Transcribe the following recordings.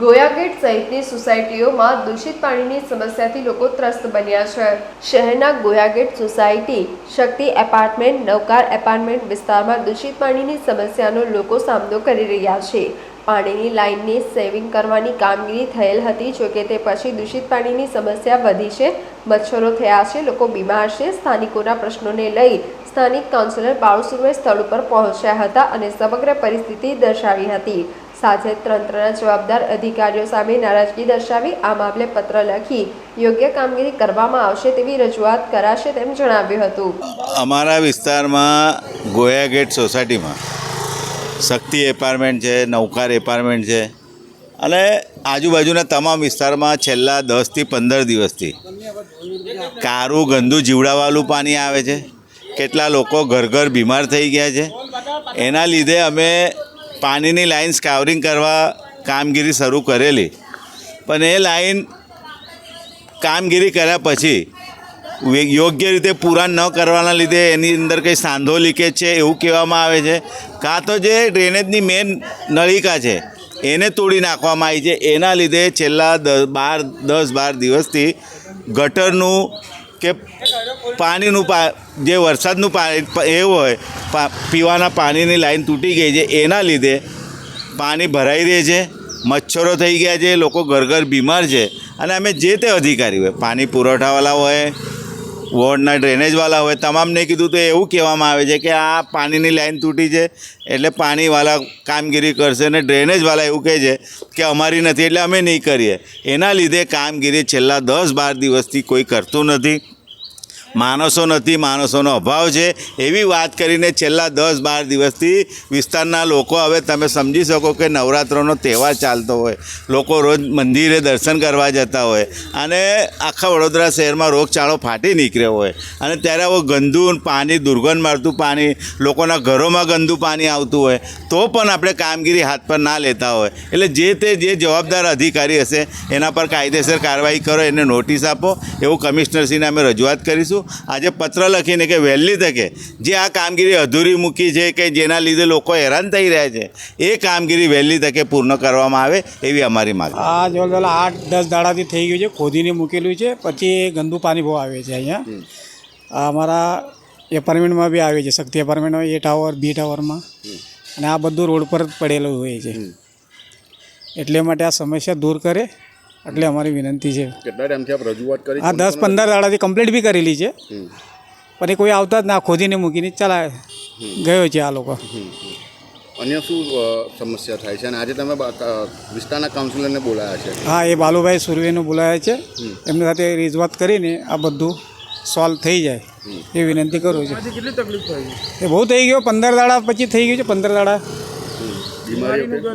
ગોયાગેટ સહિતની સોસાયટીઓમાં દૂષિત પાણીની સમસ્યાથી લોકો ત્રસ્ત બન્યા છે. શહેરના Goyagate society, Shakti apartment Navkar apartment વિસ્તારમાં દૂષિત પાણીની સમસ્યાનો લોકો સામનો કરી રહ્યા છે. પાણીની લાઇનની સેવિંગ કરવાની કામગીરી થયેલ હતી જોકે તે પછી દૂષિત પાણીની સમસ્યા વધી છે. મચ્છરો થયા છે, લોકો બીમાર છે. સ્થાનિકોના પ્રશ્નોને લઈ સ્થાનિક કાઉન્સિલર બાળુસુરવે સ્થળ ઉપર પહોંચ્યા હતા અને સમગ્ર પરિસ્થિતિ દર્શાવી હતી. સાથે તંત્રના જવાબદાર અધિકારીઓ સામે નારાજગી દર્શાવી આ મામલે પત્ર લખી યોગ્ય કામગીરી કરવામાં આવશે તેવી રજૂઆત કરાશે તેમ જણાવ્યું હતું. અમારા વિસ્તારમાં ગોયા ગેટ સોસાયટીમાં શક્તિ એપાર્ટમેન્ટ છે, નૌકાર એપાર્ટમેન્ટ છે અને આજુબાજુના તમામ વિસ્તારમાં છેલ્લા દસથી પંદર દિવસથી કારું ગંદુ જીવડાવાલું પાણી આવે છે. કેટલા લોકો ઘર ઘર બીમાર થઈ ગયા છે. એના લીધે અમે પાણીની લાઈન સ્કાવરિંગ કરવા કામગીરી શરૂ કરેલી. પણ એ લાઈન કામગીરી કર્યા પછી યોગ્ય રીતે પૂરા ન કરવાના લીધે એની અંદર કંઈ સાંધો લીકેજ છે એવું કહેવામાં આવે છે. કાં તો જે ડ્રેનેજની મેન નળિકા છે, એને તોડી નાખવામાં આવી છે. એના લીધે છેલ્લા દ બાર દસ બાર દિવસથી ગટરનું કે પાણીનું પા, જે વરસાદનું પાણી એ હોય પીવાના પાણીની લાઈન તૂટી ગઈ છે, એના લીધે પાણી ભરાઈ રહે છે, મચ્છરો થઈ ગયા છે, લોકો ઘર ઘર બીમાર છે અને અમે જે તે અધિકારી હોય, પાણી પુરવઠાવાળા હોય, વોર્ડના ડ્રેનેજવાળા હોય, તમામને કીધું તો એવું કહેવામાં આવે છે કે આ પાણીની લાઈન તૂટી છે, એટલે પાણીવાળા કામગીરી કરશે અને ડ્રેનેજવાળા એવું કહે છે કે અમારી નથી, એટલે અમે નહીં કરીએ. એના લીધે કામગીરી છેલ્લા દસ બાર દિવસથી કોઈ કરતું નથી. માણસો નથી, માણસોનો અભાવ છે. એવી વાત કરીને છેલ્લા દસ બાર દિવસથી વિસ્તારના લોકો હવે તમે સમજી શકો કે નવરાત્રોનો તહેવાર ચાલતો હોય. લોકો રોજ મંદિરે દર્શન કરવા જતા હોય. અને આખા વડોદરા શહેરમાં રોગચાળો ફાટી નીકળ્યો હોય. અને ત્યારે આવો ગંદુ પાણી, દુર્ગંધ મારતું પાણી, લોકોના ઘરોમાં ગંદુ પાણી આવતું હોય, તો પણ આપણે કામગીરી હાથ પર ના લેતા હોય. એટલે જે તે જે જવાબદાર અધિકારી હશે, એના પર કાયદેસર કાર્યવાહી કરો, એને નોટિસ આપો. એવું કમિશનરશ્રીને અમે રજૂઆત કરીશું. આજે પત્ર લખીને કે વહેલી તકે જે આ કામગીરી અધૂરી મૂકી છે કે જેના લીધે લોકો હેરાન થઈ રહ્યા છે એ કામગીરી વહેલી તકે પૂર્ણ કરવામાં આવે એવી અમારી માંગ આ જોડે આઠ દસ દાડાથી થઈ ગયું છે ખોદીને મૂકેલું છે પછી ગંદુ પાણી બહુ આવે છે અહીંયા. અમારા એપાર્ટમેન્ટમાં બી આવે છે શક્તિ એપાર્ટમેન્ટમાં એ ટાવર બી ટાવરમાં અને આ બધું રોડ પર જ પડેલું હોય છે. એટલે માટે આ સમસ્યા દૂર કરે. એટલે અમારી વિનંતી છે. કેટલા ટાઈમથી આપ રજૂઆત કરી આ દસ પંદર દાડાથી કમ્પ્લીટ બી કરેલી છે. પણ એ કોઈ આવતા જ ના ખોદીને મૂકીને ચલા ગયો છે આ લોકો. અન્ય શું સમસ્યા થાય છે? અને આજે તમે વિસ્તારના કાઉન્સિલરને બોલાયા છે. હા એ બાલુભાઈ સુરવેનું બોલાયા છે. એમની સાથે રજૂઆત કરીને આ બધું સોલ્વ થઈ જાય. એ વિનંતી કરું છું. કેટલી તકલીફ થઈ? એ બહુ થઈ ગયો પંદર દાડા પછી થઈ ગયું છે પંદર દાડા.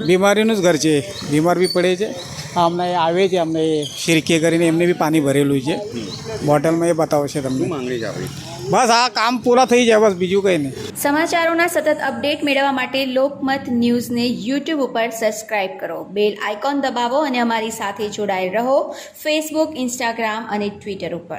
બીમારીનું જ ઘર છે. બીમાર બી પડે છે. અમને આવે છે અમને શિરકે કરીને એમને બી પાણી ભરેલું છે. બોટલમાં એ બતાવશે તમને. માંગણી છે આપણી? બસ આ કામ પૂરા થઈ જાય બસ બીજું કંઈ નહીં. સમાચારોના સતત અપડેટ મેળવવા માટે લોકમત ન્યૂઝને યુટ્યુબ ઉપર સબસ્ક્રાઇબ કરો. બેલ આઇકોન દબાવો અને અમારી સાથે જોડાયેલ રહો ફેસબુક ઇન્સ્ટાગ્રામ અને ટ્વિટર ઉપર.